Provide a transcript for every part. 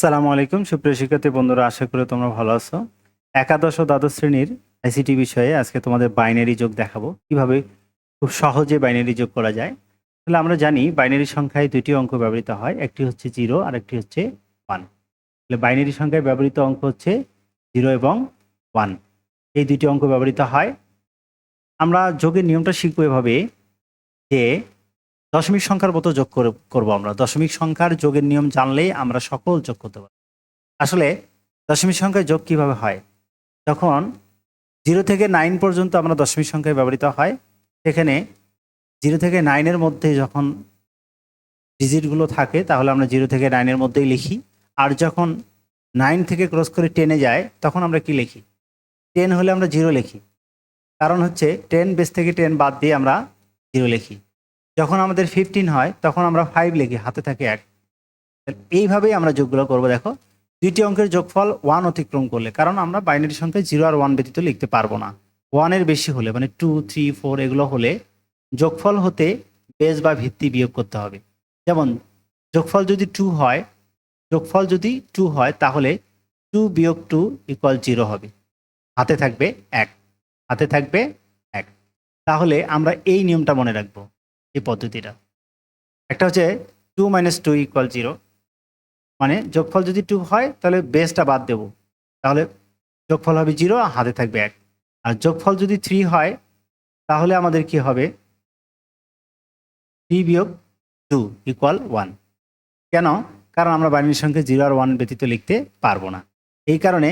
সালামু আলাইকুম, সুপ্রিয় শিক্ষার্থী বন্ধুরা, আশা করি তোমরা ভালো আছো। একাদশ ও দ্বাদশ শ্রেণির আইসিটি বিষয়ে আজকে তোমাদের বাইনারি যোগ দেখাবো। কীভাবে খুব সহজে বাইনারি যোগ করা যায়? তাহলে আমরা জানি বাইনারি সংখ্যায় দুটি অঙ্ক ব্যবহৃত হয়, একটি হচ্ছে জিরো আর একটি হচ্ছে ওয়ান। তাহলে বাইনারি সংখ্যায় ব্যবহৃত অঙ্ক হচ্ছে জিরো এবং ওয়ান। এই দুটি অঙ্ক ব্যবহৃত হয়। আমরা যোগের নিয়মটা শিখব এভাবে যে দশমিক সংখ্যার মতো যোগ করে, করব আমরা। দশমিক সংখ্যার যোগের নিয়ম জানলেই আমরা সকল যোগ করতে পারি আসলে দশমিক সংখ্যায় যোগ কীভাবে হয়? যখন জিরো থেকে নাইন পর্যন্ত আমরা দশমিক সংখ্যায় ব্যবহৃত হয়, সেখানে জিরো থেকে নাইনের মধ্যে যখন ডিজিটগুলো থাকে, তাহলে আমরা জিরো থেকে নাইনের মধ্যেই লিখি। আর যখন নাইন থেকে ক্রস করে টেনে যায়, তখন আমরা কি লিখি? টেন হলে আমরা জিরো লিখি। কারণ হচ্ছে টেন বেস থেকে টেন বাদ দিয়ে আমরা জিরো লিখি। যখন আমাদের ফিফটিন হয়, তখন আমরা ফাইভ লিখি, হাতে থাকে এক। এইভাবেই আমরা যোগগুলো করব, দেখো। দুইটি অঙ্কের যোগফল ওয়ান অতিক্রম করলে, কারণ আমরা বাইনারি সংখ্যায় জিরো আর ওয়ান ব্যতীত লিখতে পারব না। ওয়ানের বেশি হলে মানে টু থ্রি ফোর এগুলো হলে যোগফল হতে বেস বা ভিত্তি বিয়োগ করতে হবে। যেমন, যোগফল যদি টু হয়, যোগফল যদি টু হয়, তাহলে টু বিয়োগ টু ইকুয়াল জিরো হবে। হাতে থাকবে এক, হাতে থাকবে এক। তাহলে আমরা এই নিয়মটা মনে রাখব। এই পদ্ধতিটা। একটা হচ্ছে two minus two equal zero মানে যোগফল যদি টু হয়, তাহলে বেসটা বাদ দেব। তাহলে যোগফল হবে জিরো আর হাতে থাকবে এক। আর যোগফল যদি থ্রি হয়, তাহলে আমাদের কি হবে? থ্রি বিয়োগ টু ইকুয়াল ওয়ান কেন? কারণ আমরা বাইনারি সংখ্যা জিরো আর ওয়ান ব্যতীত লিখতে পারব না। এই কারণে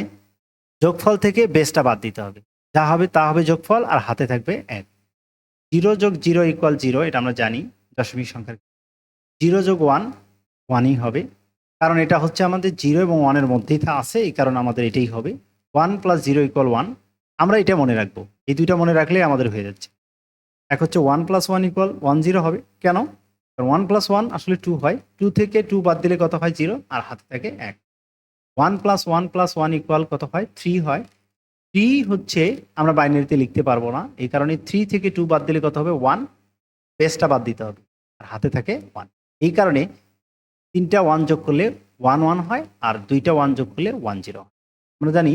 যোগফল থেকে বেসটা বাদ দিতে হবে। যা হবে তা হবে যোগফল আর হাতে থাকবে এক। জিরো যোগ জিরো ইকুয়াল জিরো, এটা আমরা জানি দশমিক সংখ্যার জিরো যোগ ওয়ান, ওয়ানই হবে। কারণ এটা হচ্ছে আমাদের জিরো এবং ওয়ানের মধ্যেই থা আছে, এই কারণে আমাদের এটাই হবে। One plus zero equal one, আমরা এটা মনে রাখব। এই দুইটা মনে রাখলেই আমাদের হয়ে যাচ্ছে। এক হচ্ছে one plus one equal one zero হবে। কেন? কারণ ওয়ান প্লাস ওয়ান আসলে টু হয়। টু থেকে টু বাদ দিলে কত হয়? জিরো। আর হাতে থাকে এক। One plus one plus one equal কত হয়? থ্রি হয়। থ্রি হচ্ছে আমরা বাইনারিতে লিখতে পারব না। এই কারণে থ্রি থেকে টু বাদ দিলে কত হবে? ওয়ান বেসটা বাদ দিতে হবে। আর হাতে থাকে ওয়ান এই কারণে তিনটা ওয়ান যোগ করলে ওয়ান ওয়ান হয়, আর দুইটা ওয়ান যোগ করলে ওয়ান জিরো আমরা জানি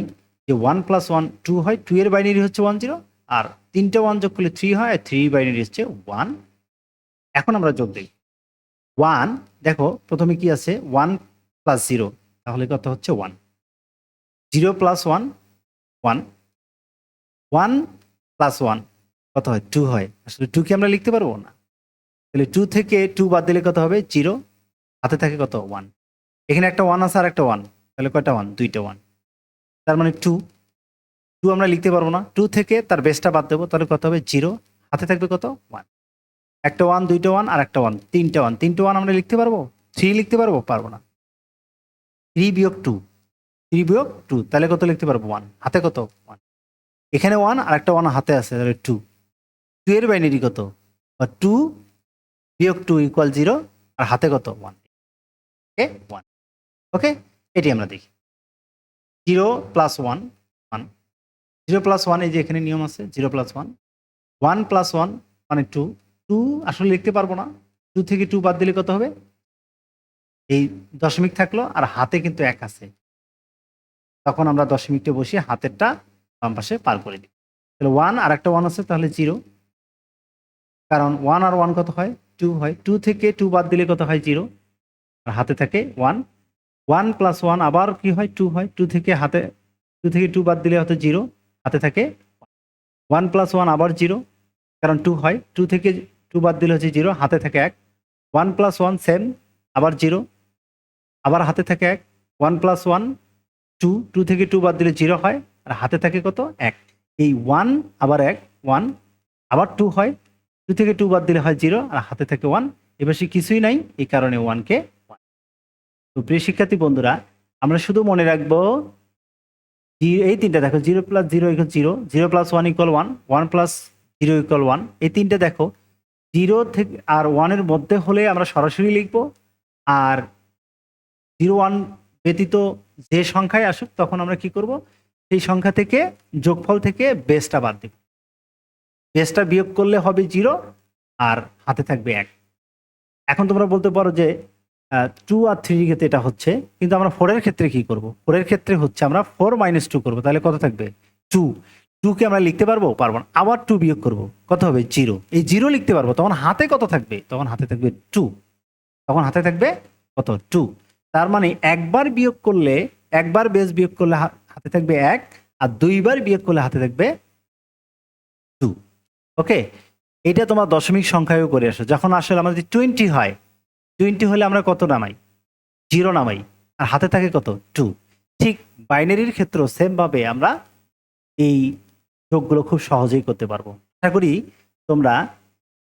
যে ওয়ান প্লাস ওয়ান টু হয় টু এর বাইনারি হচ্ছে ওয়ান জিরো আর তিনটা ওয়ান যোগ করলে থ্রি হয়, আর থ্রি বাইনারি হচ্ছে ওয়ান এখন আমরা যোগ দিই। ওয়ান দেখো, প্রথমে কি আছে? ওয়ান প্লাস জিরো তাহলে কত হচ্ছে one zero plus one one one plus one কত হয়? টু হয়। আসলে টু কি আমরা লিখতে পারব? না। তাহলে টু থেকে টু বাদ দিলে কত হবে? জিরো হাতে থাকে কত? ওয়ান এখানে একটা ওয়ান আছে আর একটা ওয়ান তাহলে কয়টা? ওয়ান দুইটা ওয়ান তার মানে টু টু আমরা লিখতে পারব না। টু থেকে তার বেসটা বাদ দেবো, তাহলে কত হবে? জিরো হাতে থাকবে কত? ওয়ান একটা ওয়ান দুইটা ওয়ান আর একটা ওয়ান তিনটা ওয়ান তিনটে ওয়ান আমরা লিখতে পারব? থ্রি লিখতে পারব? পারব না। থ্রি বিয়োগ টু থ্রি বিয়োগ টু তাহলে কত লিখতে পারব? ওয়ান হাতে কত? ওয়ান এখানে ওয়ান আর একটা ওয়ান হাতে আছে, তাহলে টু টু এর বাইনারি কত? বা টু বিয়োগ টু ইকুয়াল জিরো আর হাতে কত? ওয়ান ওকে ওয়ান ওকে এটি আমরা দেখি। Zero plus one one zero plus one এই যে এখানে নিয়ম আছে zero plus one one plus one মানে টু টু আসলে লিখতে পারব না। টু থেকে টু বাদ দিলে কত হবে? এই দশমিক থাকল আর হাতে কিন্তু এক আছে। তখন আমরা দশমিকটা বসিয়ে হাতেরটা বাম পাশে পার করে দিই। তাহলে ওয়ান আর একটা ওয়ান আছে, তাহলে জিরো কারণ ওয়ান আর ওয়ান কত হয়? টু হয়। টু থেকে টু বাদ দিলে কত হয়? জিরো আর হাতে থাকে ওয়ান ওয়ান প্লাস ওয়ান আবার কি হয়? টু হয়। টু থেকে হাতে টু থেকে টু বাদ দিলে হয়তো জিরো হাতে থাকে ওয়ান প্লাস ওয়ান আবার জিরো কারণ টু হয়। টু থেকে টু বাদ দিলে হচ্ছে জিরো হাতে থাকে এক। ওয়ান প্লাস ওয়ান সেম আবার জিরো আবার হাতে থাকে এক। One plus one two two থেকে টু বাদ দিলে জিরো হয়, আর হাতে থাকে কত? এক। এই ওয়ান আবার এক ওয়ান আবার টু হয় টু থেকে টু বাদ দিলে হয় জিরো আর হাতে থাকে ওয়ান এবার সে কিছুই নাই, এই কারণে ওয়ানকে ওয়ান তো প্রিয় শিক্ষার্থী বন্ধুরা, আমরা শুধু মনে রাখব এই তিনটা দেখো zero plus zero equal zero zero plus one equal one one plus zero equal one এই তিনটে দেখো। জিরো থেকে, আর ওয়ানের মধ্যে হলে আমরা সরাসরি লিখব, আর জিরো ওয়ান ব্যতীত যে সংখ্যায় আসুক, তখন আমরা কি করব? সেই সংখ্যা থেকে যোগফল থেকে বেসটা বাদ দেব। বেসটা বিয়োগ করলে হবে জিরো আর হাতে থাকবে এক। এখন তোমরা বলতে পারো যে টু আর থ্রির ক্ষেত্রে এটা হচ্ছে, কিন্তু আমরা ফোরের ক্ষেত্রে কি করব? ফোরের ক্ষেত্রে হচ্ছে আমরা ফোর মাইনাস টু করব, তাহলে কত থাকবে? টু টুকে আমরা লিখতে পারব? পারব না। আবার টু বিয়োগ করব। কত হবে? জিরো। এই জিরো লিখতে পারব, তখন হাতে কত থাকবে? তখন হাতে থাকবে টু তখন হাতে থাকবে কত? টু তার মানে একবার বিয়োগ করলে, একবার বেস বিয়োগ করলে হাতে থাকবে এক, আর দুইবার বিয়োগ করলে হাতে থাকবে টু ওকে? এটা তোমার দশমিক সংখ্যায়ও করে আসো। যখন আসলে আমাদের টোয়েন্টি হয় টোয়েন্টি হলে আমরা কত নামাই? জিরো নামাই। আর হাতে থাকে কত? টু ঠিক বাইনারির ক্ষেত্রেও সেমভাবে আমরা এই যোগগুলো খুব সহজেই করতে পারব। আশা করি তোমরা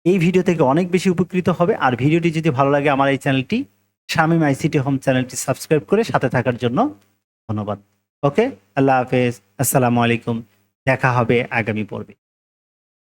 এই ভিডিও থেকে অনেক বেশি উপকৃত হবে। আর ভিডিওটি যদি ভালো লাগে আমার এই চ্যানেলটি শামিম আইসিটি হোম চ্যানেলটি সাবস্ক্রাইব করে সাথে থাকার জন্য ধন্যবাদ। ওকে? আল্লাহ হাফেজ। আসসালামু আলাইকুম। দেখা হবে আগামী পর্বে।